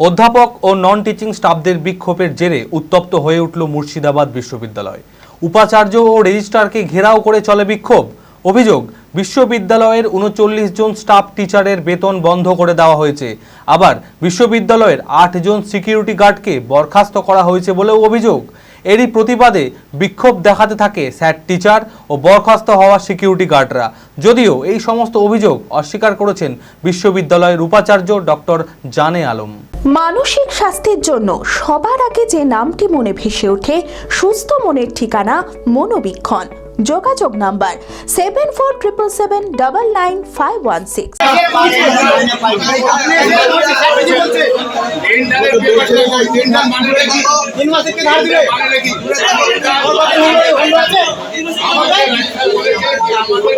অধ্যাপক ও non teaching স্টাফদের বিক্ষোভের জেরে উত্তপ্ত হয়ে উঠল মুর্শিদাবাদ বিশ্ববিদ্যালয়। উপাচার্য ও রেজিস্ট্রারকে ঘেরাও করে চলে বিক্ষোভ। অভিযোগ, বিশ্ববিদ্যালয়ের উনচল্লিশ জন স্টাফ টিচারের বেতন বন্ধ করে দেওয়া হয়েছে। আবার বিশ্ববিদ্যালয়ের আট জন সিকিউরিটি গার্ডকে বরখাস্ত করা হয়েছে বলেও অভিযোগ। এরই প্রতিবাদে বিক্ষোভ দেখাতে থাকে স্যাট টিচার ও বরখাস্ত হওয়া সিকিউরিটি গার্ডরা। যদিও এই সমস্ত অভিযোগ অস্বীকার করেছেন বিশ্ববিদ্যালয়ের উপাচার্য ডক্টর জানে আলম। মানসিক স্বাস্থ্যের জন্য সবার আগে যে নামটি মনে ভেসে ওঠে সুস্থ মনের ঠিকানা মনোবীক্ষণ। যোগাযোগ number seven four triple seven double nine five one six তিন মাসে কে ধার দিবে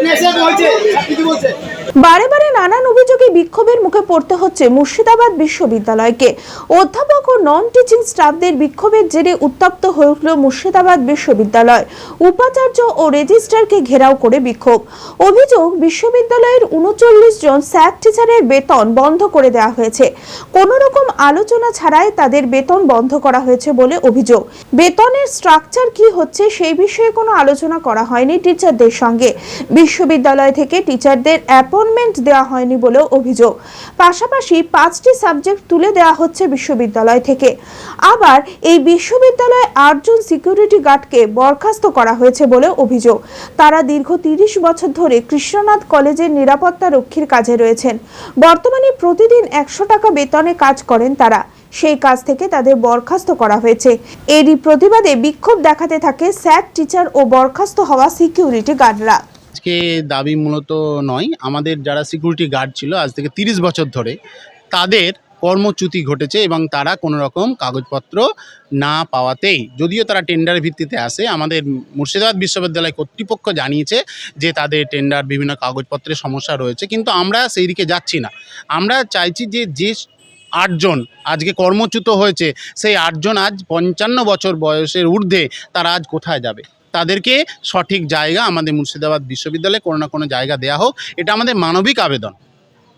মেসেজ হয়েছে। কিছু বলছে বারে বারে নানান অভিযোগে বিক্ষোভের মুখে পড়তে হচ্ছে মুর্শিদাবাদ বিশ্ববিদ্যালয়কে। অধ্যাপক ও নন টিচিং স্টাফদের বিক্ষোভের জেরে উত্তপ্ত হয়ে উঠল মুর্শিদাবাদ বিশ্ববিদ্যালয়। উপাচার্য ও রেজিস্ট্রারকে ঘেরাও করে বিক্ষোভ। অভিযোগ, বিশ্ববিদ্যালয়ের উনচল্লিশ জন স্যাক টিচারের বেতন বন্ধ করে দেওয়া হয়েছে। কোনো রকম আলোচনা ছাড়াই তাদের বেতন বন্ধ করা হয়েছে বলে অভিযোগ। বেতনের স্ট্রাকচার কি হচ্ছে সেই বিষয়ে কোনো আলোচনা করা হয়নি টিচারদের সঙ্গে। বিশ্ববিদ্যালয় থেকে টিচারদের অ্যাপয়েন্টমেন্ট দেওয়া হয়নি বলেও অভিযোগ। পাশাপাশি পাঁচটি সাবজেক্ট তুলে দেওয়া হচ্ছে বিশ্ববিদ্যালয় থেকে। আবার এই বিশ্ববিদ্যালয়ে আটজন সিকিউরিটি গার্ডকে বরখাস্ত করা হয়েছে বলে অভিযোগ। তারা দীর্ঘ তিরিশ বছর ধরে কৃষ্ণনাথ কলেজের নিরাপত্তা রক্ষীর কাজে রয়েছেন। বর্তমানে প্রতিদিন একশো টাকা বেতনে কাজ করেন তারা। সেই কাজ থেকে তাদের বরখাস্ত করা হয়েছে। এরই প্রতিবাদে বিক্ষোভ দেখাতে থাকে স্যাট টিচার ও বরখাস্ত হওয়া সিকিউরিটি গার্ডরা। আজকে দাবি মূলত নয়। আমাদের যারা সিকিউরিটি গার্ড ছিল আজ থেকে তিরিশ বছর ধরে, তাদের কর্মচ্যুতি ঘটেছে এবং তারা কোনো রকম কাগজপত্র না পাওয়াতেই, যদিও তারা টেন্ডার ভিত্তিতে আসে আমাদের মুর্শিদাবাদ বিশ্ববিদ্যালয় কর্তৃপক্ষ জানিয়েছে যে তাদের টেন্ডার বিভিন্ন কাগজপত্রের সমস্যা রয়েছে, কিন্তু আমরা সেই দিকে যাচ্ছি না। আমরা চাইছি যে যে আটজন আজকে কর্মচ্যুত হয়েছে, সেই আটজন আজ পঞ্চান্ন বছর বয়সের ঊর্ধ্বে তারা আজ কোথায় যাবে? তাদেরকে সঠিক জায়গা আমাদের মুর্শিদাবাদ বিশ্ববিদ্যালয়ে কোনো না কোনো জায়গা দেওয়া হোক, এটা আমাদের মানবিক আবেদন।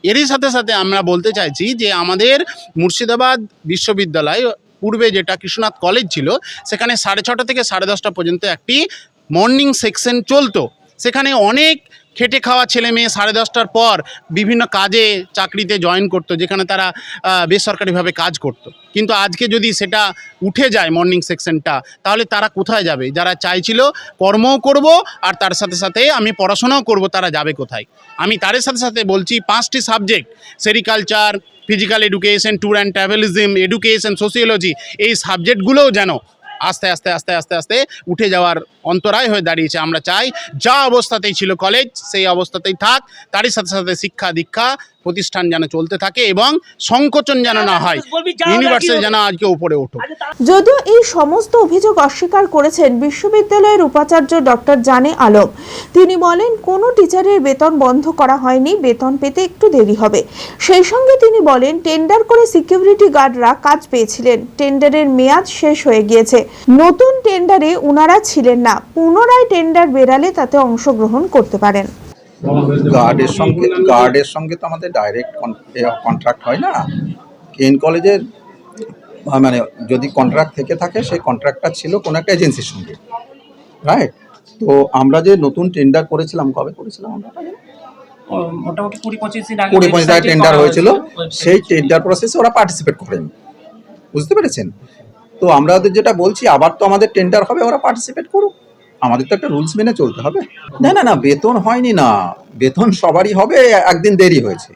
এরই সাথে সাথে আমরা বলতে চাইছি যে আমাদের মুর্শিদাবাদ বিশ্ববিদ্যালয় পূর্বে যেটা কৃষ্ণনাথ কলেজ ছিল, সেখানে সাড়ে ছটা থেকে সাড়ে দশটা পর্যন্ত একটি মর্নিং সেকশন চলতো। সেখানে অনেক খেটে খাওয়া ছেলে মেয়ে সাড়ে দশটার পর বিভিন্ন কাজে চাকরিতে জয়েন করতো, যেখানে তারা বেসরকারিভাবে কাজ করতো। কিন্তু আজকে যদি সেটা উঠে যায় মর্নিং সেকশনটা তাহলে তারা কোথায় যাবে? যারা চাইছিল কর্মও করব আর তার সাথে সাথে আমি পড়াশোনাও করব, তারা যাবে কোথায়? আমি তার সাথে সাথে বলছি পাঁচটি subject sericulture physical education tour and travelism education sociology এই সাবজেক্টগুলোও যেন আস্তে আস্তে আস্তে আস্তে আস্তে উঠে যাওয়ার অন্তরায় হয়ে দাঁড়িয়েছে। আমরা চাই যা অবস্থাতেই ছিল কলেজ সেই অবস্থাতেই থাক। তারই সাথে সাথে শিক্ষা দীক্ষা প্রতিষ্ঠান যেন চলতে থাকে এবং সংকোচন যেন না হয়। ইউনিভার্সিটি যেন আজকে উপরে উঠুক। যদিও এই সমস্ত অভিযোগ অস্বীকার করেছেন বিশ্ববিদ্যালয়ের উপাচার্য ডক্টর জানে আলম। তিনি বলেন কোনো টিচারের বেতন বন্ধ করা হয়নি বেতন পেতে একটু দেরি হবে। সেই সঙ্গে তিনি বলেন টেন্ডার করে সিকিউরিটি গার্ডরা কাজ পেয়েছিলেন। টেন্ডারের মেয়াদ শেষ হয়ে গিয়েছে। নতুন টেন্ডারে উনারা ছিলেন না পুনরায় টেন্ডার বেরালে তাতে অংশগ্রহণ করতে পারেন। গার্ডের সঙ্গে গার্ডের সঙ্গে তো আমাদের ডাইরেক্ট কন্ট্রাক্ট হয় না? কেন কলেজের মানে যদি কন্ট্রাক্ট থেকে থাকে সেই কন্ট্রাক্টটা ছিল কোনো একটা এজেন্সির সঙ্গে রাইট তো আমরা যে নতুন টেন্ডার করেছিলাম কবে করেছিলাম আমরা? মোটামুটি কুড়ি পঁচিশ দিন কুড়ি পঁচিশ টেন্ডার হয়েছিল। সেই টেন্ডার প্রসেসে ওরা পার্টিসিপেট করেনি। বুঝতে পেরেছেন? তো আমরা ওদের যেটা বলছি আবার তো আমাদের টেন্ডার হবে ওরা পার্টিসিপেট করুক। আমাদের তো একটা রুলস মেনে চলতে হবে। না না না বেতন হয়নি না। বেতন সবারই হবে একদিন দেরি হয়েছে।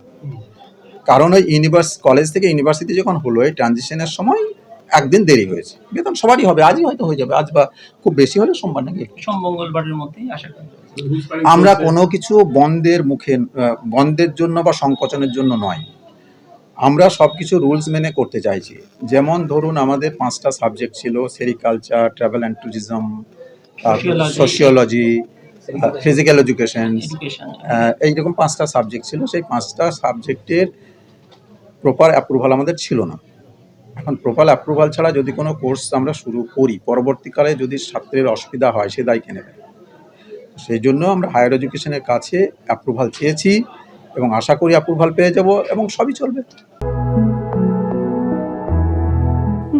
কারণ ওই ইউনিভার্স কলেজ থেকে ইউনিভার্সিটি যখন হলো এই ট্রানজিশনের সময় একদিন দেরি হয়েছে। বেতন সবারই হবে আজই হয়তো হয়ে যাবে আজ বা খুব বেশি হলে সোমবার নাকি? মঙ্গলবারের মধ্যেই আশা করি আমরা কোনো কিছু বন্ধের মুখে বন্ধের জন্য বা সংকোচনের জন্য নয়। আমরা সব কিছু রুলস মেনে করতে চাইছি। যেমন ধরুন আমাদের পাঁচটা সাবজেক্ট ছিল sericulture travel and tourism. Sociology physical education এইরকম পাঁচটা সাবজেক্ট ছিল সেই পাঁচটা সাবজেক্টের প্রপার অ্যাপ্রুভাল আমাদের ছিল না। এখন প্রপার অ্যাপ্রুভাল ছাড়া যদি কোনো কোর্স আমরা শুরু করি পরবর্তীকালে যদি ছাত্রের অসুবিধা হয় সে দায় কে নেবে। সেই জন্য আমরা হায়ার এডুকেশনের কাছে অ্যাপ্রুভাল চেয়েছি এবং আশা করি অ্যাপ্রুভাল পেয়ে যাব এবং সবই চলবে।